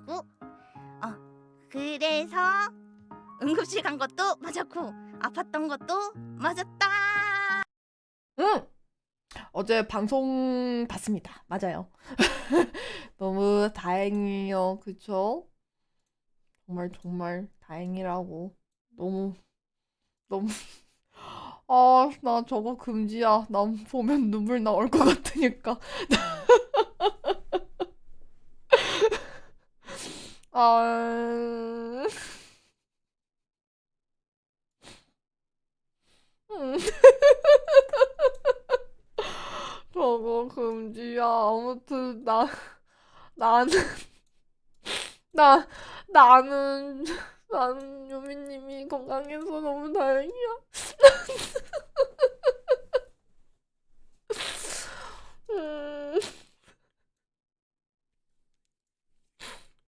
있어가지고 어 그래서 응급실 간 것도 맞았고 아팠던 것도 맞았다. 응. 어제 방송 봤습니다. 맞아요. 너무 다행이에요. 그쵸? 정말 정말 다행이라고. 너무 너무 아, 나 저거 금지야. 난 보면 눈물 나올 것 같으니까. 아. 음. 저거 금지야. 아무튼 나 나는 나 나는 나는 유미님이 건강해서 너무 다행이야.